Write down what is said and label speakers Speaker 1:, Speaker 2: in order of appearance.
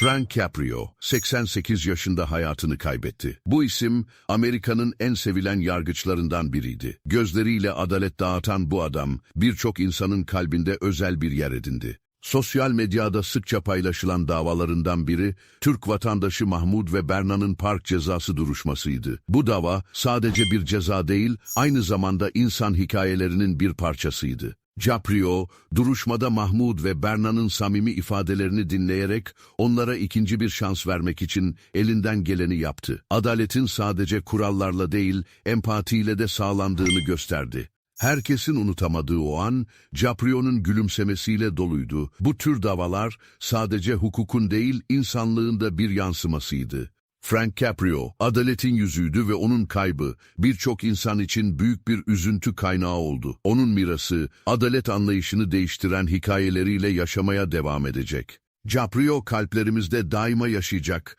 Speaker 1: Frank Caprio, 88 yaşında hayatını kaybetti. Bu isim, Amerika'nın en sevilen yargıçlarından biriydi. Gözleriyle adalet dağıtan bu adam, birçok insanın kalbinde özel bir yer edindi. Sosyal medyada sıkça paylaşılan davalarından biri, Türk vatandaşı Mahmud ve Berna'nın park cezası duruşmasıydı. Bu dava, sadece bir ceza değil, aynı zamanda insan hikayelerinin bir parçasıydı. Caprio, duruşmada Mahmud ve Berna'nın samimi ifadelerini dinleyerek onlara ikinci bir şans vermek için elinden geleni yaptı. Adaletin sadece kurallarla değil, empatiyle de sağlandığını gösterdi. Herkesin unutamadığı o an, Caprio'nun gülümsemesiyle doluydu. Bu tür davalar sadece hukukun değil, insanlığın da bir yansımasıydı. Frank Caprio, adaletin yüzüydü ve onun kaybı birçok insan için büyük bir üzüntü kaynağı oldu. Onun mirası, adalet anlayışını değiştiren hikayeleriyle yaşamaya devam edecek. Caprio kalplerimizde daima yaşayacak